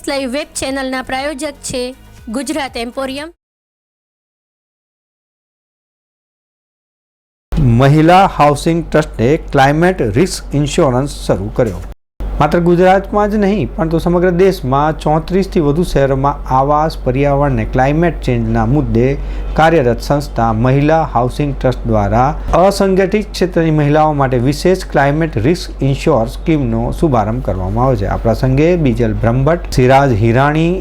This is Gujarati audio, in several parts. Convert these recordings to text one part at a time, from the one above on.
એસ લાઈવ વેબ ચેનલના પ્રાયોજક છે ગુજરાત એમ્પોરિયમ. મહિલા હાઉસિંગ ટ્રસ્ટે ક્લાઇમેટ રિસ્ક ઇન્સ્યોરન્સ શરૂ કર્યો. માત્ર ગુજરાતમાં જ નહીં પણ તો સમગ્ર દેશમાં ચોત્રીસથી વધુ શહેરોમાં આવાસ, પર્યાવરણ અને ક્લાઇમેટ ચેન્જના મુદ્દે કાર્યરત સંસ્થા મહિલા હાઉસિંગ ટ્રસ્ટ દ્વારા અસંગઠિત ક્ષેત્રની મહિલાઓ માટે વિશેષ ક્લાઇમેટ રિસ્ક ઇન્શ્યોર સ્કીમનો શુભારંભ કરવામાં આવ્યો છે. આ પ્રસંગે બીજલ બ્રહ્મભટ્ટ, સિરાજ હિરાણી,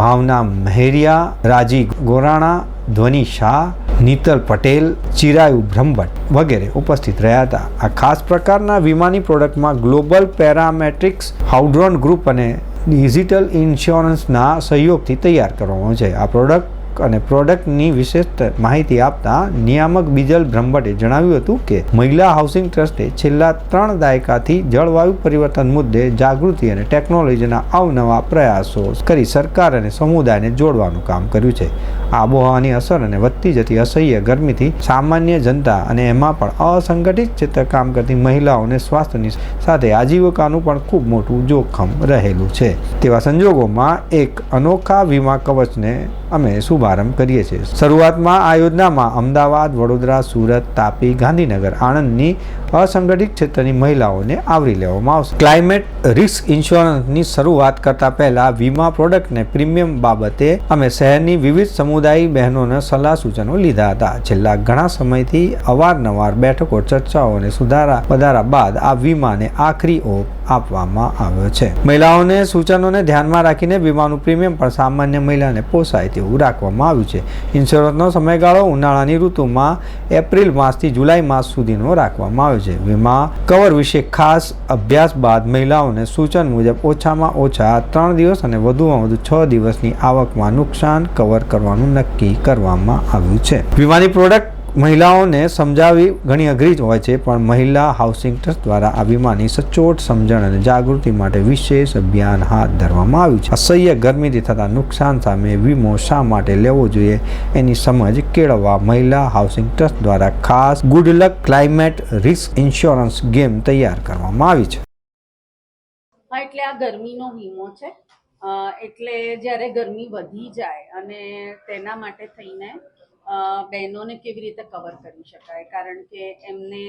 ભાવના મહેરિયા રાજી ગોરાણા, ધ્વની શાહ નીતલ પટેલ, ચિરાયુ બ્રહ્મભટ્ટ વગેરે ઉપસ્થિત રહ્યા હતા. આ ખાસ પ્રકારના વીમાની પ્રોડક્ટમાં ગ્લોબલ પેરામેટ્રિક્સ હાઉડ્રોન ગ્રુપ અને ડિજિટલ ઇન્સ્યોરન્સના સહયોગથી તૈયાર કરવામાં છે. આ પ્રોડક્ટ અને પ્રોડક્ટની વિશેષ માહિતી આપતા નિયામક બીજલ બ્રહ્મભટ્ટે જણાવ્યું હતું કે, મહિલા હાઉસિંગ ટ્રસ્ટે છેલ્લા ત્રણ દાયકાથી જળવાયુ પરિવર્તન મુદ્દે જાગૃતિ અને ટેકનોલોજીના અવનવા પ્રયાસો કરી સરકાર અને સમુદાયને જોડવાનું કામ કર્યું છે. આબોહવાની અસર અને વધતી જતી અસહ્ય ગરમીથી સામાન્ય જનતા અને એમાં પણ અસંગઠિત ક્ષેત્ર કામ કરતી મહિલાઓને સ્વાસ્થ્યની સાથે આજીવિકાનું પણ ખૂબ મોટું જોખમ રહેલું છે. તેવા સંજોગોમાં એક અનોખા વીમા કવચને અમે શુભારંભ કરીએ છીએ. શરૂઆતમાં આ યોજનામાં અમદાવાદ, વડોદરા, સુરત, તાપી, ગાંધીનગર આણંદની અસંગઠિત ક્ષેત્રની મહિલાઓને આવરી લેવામાં આવશે. ક્લાઇમેટ રિસ્ક ઇન્સ્યોરન્સની શરૂઆત કરતા પહેલા વીમા પ્રોડક્ટને પ્રીમિયમ બાબતે અમે શહેરની વિવિધ સમુદાય બહેનોને સલાહ સૂચનો લીધા હતા. છેલ્લા ઘણા સમયથી અવારનવાર બેઠકો ચર્ચાઓ અને સુધારા વધારા બાદ આ વીમાને આખરી ઓપ આપવામાં આવ્યો છે. મહિલાઓને સૂચનોને ધ્યાનમાં રાખીને વીમાનું પ્રીમિયમ પણ સામાન્ય મહિલાને પોસાય તેવું રાખવામાં આવ્યું છે. ઇન્સ્યોરન્સનો સમયગાળો ઉનાળાની ઋતુમાં એપ્રિલ માસથી જુલાઈ માસ સુધીનો રાખવામાં આવ્યો છે. વીમા કવર વિશે ખાસ અભ્યાસ બાદ મહિલાઓને સૂચન મુજબ ઓછામાં ઓછા ત્રણ દિવસ અને વધુમાં વધુ છ દિવસની આવકમાં નુકસાન કવર કરવાનું નક્કી કરવામાં આવ્યું છે. વીમાની પ્રોડક્ટ મહિલાઓને સમજાવવી ઘણી અઘરી જ હોય છે, પણ મહિલા હાઉસિંગ ટ્રસ્ટ દ્વારા આ વીમાની સચોટ સમજણ અને જાગૃતિ માટે વિશેષ અભિયાન હાથ ધરવામાં આવ્યું છે. અસહ્ય ગરમીથી થતા નુકસાન સામે વીમો શા માટે લેવો જોઈએ એની સમજ કેળવવા મહિલા હાઉસિંગ ટ્રસ્ટ દ્વારા ખાસ good luck climate risk insurance game તૈયાર કરવામાં આવી છે. એટલે આ ગરમીનો વીમો છે. એટલે જ્યારે ગરમી વધી જાય અને તેના માટે થઈને બહેનોને કેવી રીતે કવર કરી શકાય? કારણ કે એમને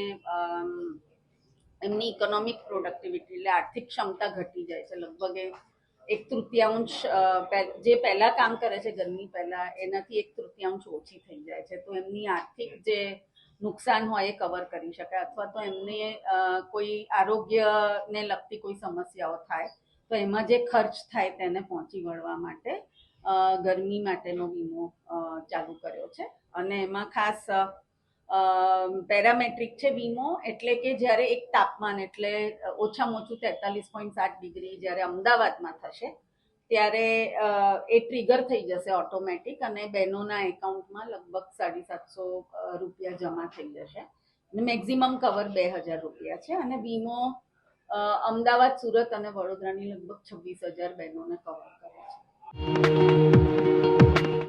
એમની ઇકોનોમિક પ્રોડક્ટિવિટી એટલે આર્થિક ક્ષમતા ઘટી જાય છે. લગભગ એક તૃતીયાંશ જે પહેલાં કામ કરે છે ગરમી પહેલાં, એનાથી એક તૃતીયાંશ ઓછી થઈ જાય છે. તો એમની આર્થિક જે નુકસાન હોય એ કવર કરી શકાય. અથવા તો એમને કોઈ આરોગ્યને લગતી કોઈ સમસ્યાઓ થાય, તો એમાં જે ખર્ચ થાય તેને પહોંચી વળવા માટે ગરમી માટેનો વીમો ચાલુ કર્યો છે. અને એમાં ખાસ પેરામેટ્રિક છે વીમો, એટલે કે જ્યારે એક તાપમાન એટલે ઓછામાં ઓછું તેતાલીસ પોઈન્ટ સાત ડિગ્રી જ્યારે અમદાવાદમાં થશે, ત્યારે એ ટ્રિગર થઈ જશે ઓટોમેટિક અને બહેનોના એકાઉન્ટમાં લગભગ સાડી સાતસો રૂપિયા જમા થઈ જશે. મેક્ઝિમમ કવર બે હજાર રૂપિયા છે અને વીમો અમદાવાદ, સુરત અને વડોદરાની લગભગ છવ્વીસ હજાર બહેનોને કવર કરે છે. Música